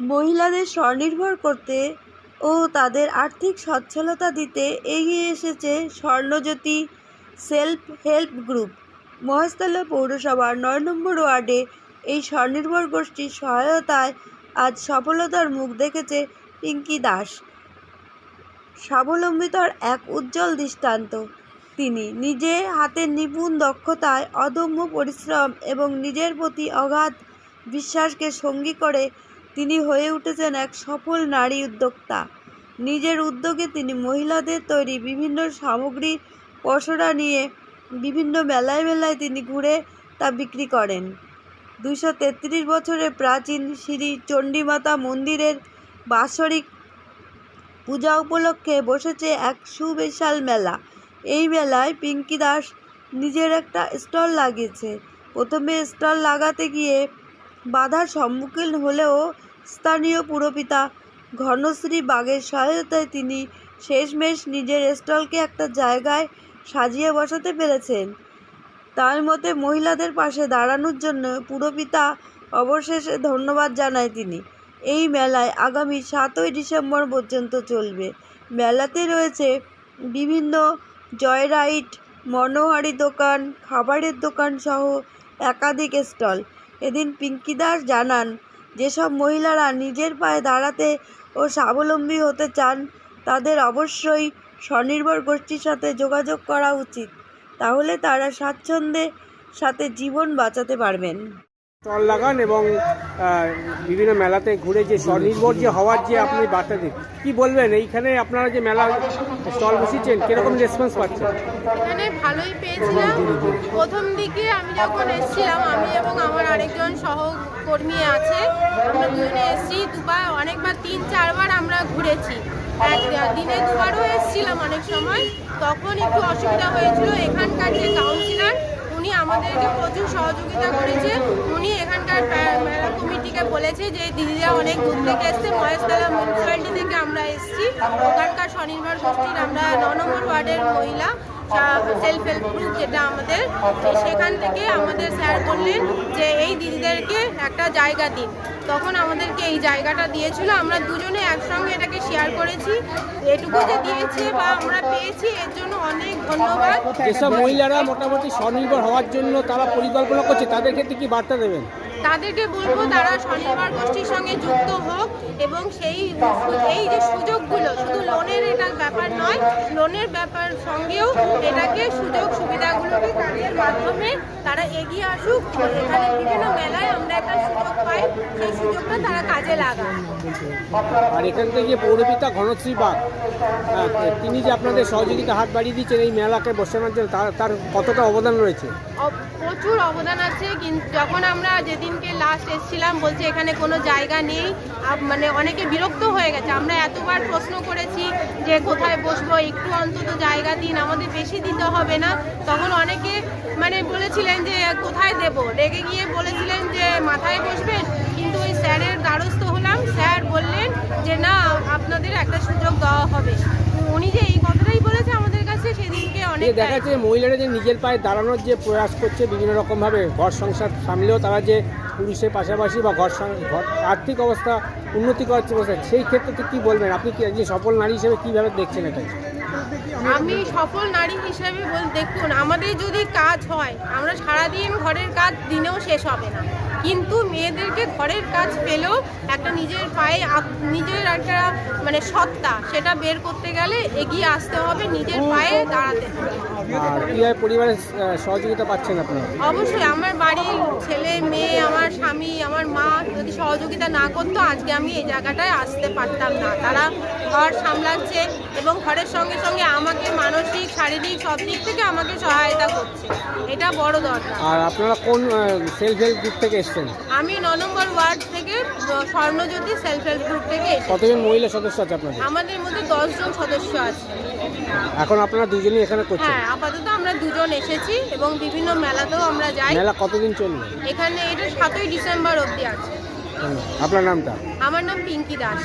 মহিলাদের স্বনির্ভর করতে ও তাদের আর্থিক সচ্ছলতা দিতে এগিয়ে এসেছে Swarnajyoti self help group. Maheshtala পৌরসভার নয় নম্বর ওয়ার্ডে এই স্বনির্ভর গোষ্ঠীর সহায়তায় আজ সফলতার মুখ দেখেছে পিঙ্কি দাস। স্বাবলম্বিতার এক উজ্জ্বল দৃষ্টান্ত। তিনি নিজে হাতের নিপুণ দক্ষতায় অদম্য পরিশ্রম এবং নিজের প্রতি অগাধ বিশ্বাসকে সঙ্গী করে তিনি হয়ে উঠেছেন এক সফল নারী উদ্যোক্তা। নিজের উদ্যোগে তিনি মহিলাদের তৈরি বিভিন্ন সামগ্রীর পসরা নিয়ে বিভিন্ন মেলায় মেলায় তিনি ঘুরে তা বিক্রি করেন। দুশো তেত্রিশ বছরের প্রাচীন শ্রী চণ্ডীমাতা মন্দিরের বাৎসরিক পূজা উপলক্ষে বসেছে এক সুবিশাল মেলা। এই মেলায় পিঙ্কি দাস নিজের একটা স্টল লাগিয়েছে। প্রথমে স্টল লাগাতে গিয়ে বাধার সম্মুখীন হলেও স্থানীয় পুরপিতা ঘনশ্রী বাগের সহায়তায় তিনি শেষমেশ নিজের স্টলকে একটা জায়গায় সাজিয়ে বসাতে পেরেছেন। তার মতে মহিলাদের পাশে দাঁড়ানোর জন্য পুরপিতা অবশেষে ধন্যবাদ জানায় তিনি। এই মেলায় আগামী সাতই ডিসেম্বর পর্যন্ত চলবে। মেলাতে রয়েছে বিভিন্ন জয়রাইড, মনোহারি দোকান, খাবারের দোকান সহ একাধিক স্টল। এদিন পিঙ্কি দাস জানান, যেসব মহিলারা নিজের পায়ে দাঁড়াতে ও স্বাবলম্বী হতে চান, তাদের অবশ্যই স্বনির্ভর গোষ্ঠীর সাথে যোগাযোগ করা উচিত। তাহলে তারা স্বাচ্ছন্দ্যের সাথে জীবন বাঁচাতে পারবেন। স্টল লাগান এবং বিভিন্ন মেলাতে ঘুরে যে স্বনির্ভর যে হওয়ার যে আপনি বার্তা দিন। কি বলবেন? এইখানে আপনারা যে মেলা স্টল বসিয়েছেন কীরকম রেসপন্স পাচ্ছেন? এখানে ভালোই পেয়েছিলাম। প্রথম দিকে আমি যখন এসেছিলাম আমি এবং আমার আরেকজন সহকর্মী আছে আমরা দুজনে এসেছি দুবার অনেকবার তিন চারবার আমরা ঘুরেছি। এক দিনে দুবারও এসেছিলাম অনেক সময়। তখন একটু অসুবিধা হয়েছিল এখানকার যে সহযোগিতা করেছে। উনি এখানকার মেলা কমিটিকে বলেছে যে দিদিরা অনেক দূর থেকে এসছে, মহেশতলা মিউনিসিপ্যালিটি থেকে আমরা এসেছি। ওখানকার স্বনির্ভর গোষ্ঠীর আমরা ন নম্বর ওয়ার্ডের মহিলা। সেলফ হেল্প গ্রুপ যেটা আমাদের সেখান থেকে আমাদের স্যার বললেন যে এই দিদিদেরকে একটা জায়গা দিন। তখন আমাদেরকে এই জায়গাটা দিয়েছিল। আমরা দুজনে একসঙ্গে এটাকে শেয়ার করেছি। এটুকু যে দিয়েছে বা আমরা পেয়েছি এর জন্য অনেক ধন্যবাদ। যেসব মহিলারা মোটামুটি স্বনির্ভর হওয়ার জন্য তারা পরিকল্পনা করছে। তাদের ক্ষেত্রে কি বার্তা দেবেন? তাদেরকে বলব তারা স্বনির্ভর গোষ্ঠীর সঙ্গে যুক্ত হোক এবং সেই এই যে সুযোগগুলো ব্যাপার নয় লোনের ব্যাপার সঙ্গেও এটাকে সুযোগ সুবিধাগুলোকে কাজের মাধ্যমে তারা এগিয়ে আসুক। এখানে বিভিন্ন মেলায় আমরা একটা সুযোগ সুযোগটা তারা কাজে লাগান। আর এখান থেকে পৌরপিতা ঘনশ্রী বাগ তিনি যে আপনাদের সহযোগিতা হাত বাড়িয়ে দিচ্ছেন এই মেলাকে বসানোর জন্য তার কতটা অবদান রয়েছে? প্রচুর অবদান আছে কিন্তু যখন আমরা যেদিনকে লাস্ট এসেছিলাম বলছে এখানে কোনো জায়গা নেই মানে অনেকে বিরক্ত হয়ে গেছে। আমরা এতবার প্রশ্ন করেছি যে কোথায় বসবো একটু অন্তত জায়গা দিন আমাদের বেশি দিতে হবে না। তখন অনেকে মানে বলেছিলেন যে কোথায় দেব? রেগে গিয়ে বলেছিলেন যে মাথায় বসবেন? স্যারের দ্বারস্থ হলাম। স্যার বললেন যে না আপনাদের একটা সুযোগ দেওয়া হবে। উনি যে এই কথাটাই বলেছে আমাদের কাছে সেদিনকে অনেক দেখা যাচ্ছে মহিলারা যে নিজের পায়ে দাঁড়ানোর যে প্রয়াস করছে বিভিন্ন রকমভাবে ঘর সংসার সামলেও তারা যে পুরুষের পাশাপাশি বা ঘর ঘর আর্থিক অবস্থা উন্নতি করার চেষ্টা সেই ক্ষেত্রে কী বলবেন? আপনি কি একজন সফল নারী হিসেবে কীভাবে দেখছেন এটা আমি সফল নারী হিসেবে বল দেখুন আমাদের যদি কাজ হয় আমরা সারাদিন ঘরের কাজ দিনেও শেষ হবে না। কিন্তু মেয়েদেরকে ঘরের কাজ পেলেও একটা নিজের পায়ে নিজের একটা মানে সত্তা সেটা বের করতে গেলে এগিয়ে আসতে হবে নিজের পায়ে দাঁড়াতে হবে। পরিবারের সহযোগিতা পাচ্ছেন আপনারা? অবশ্যই আমার বাড়ির ছেলে মেয়ে আমার স্বামী আমার মা যদি সহযোগিতা না করতো আজকে আমি এই জায়গাটায় আসতে পারতাম না। তারা ঘর সামলাচ্ছে এবং ঘরের সঙ্গে সঙ্গে আমাকে মানসিক শারীরিক সব দিক থেকে আমাকে সহায়তা করছে। এটা বড় দরকার। আর আপনারা কোন সেলফ হেল্প গ্রুপ থেকে এসছেন আমি ন নম্বর ওয়ার্ড থেকে স্বর্ণজ্যোতি সেলফ হেল্প গ্রুপ থেকে কতজন মহিলা সদস্য আছে আপনাদের? আমাদের মধ্যে দশজন সদস্য আছে। এখন আপনারা দুজনই এখানে করছেন? হ্যাঁ আপাতত আমরা দুজন এসেছি এবং বিভিন্ন মেলাতেও আমরা যাই। মেলা কতদিন চলবে? এখানে এটা সাতই ডিসেম্বর অবধি আছে। আপনার নামটা? আমার নাম পিঙ্কি দাস।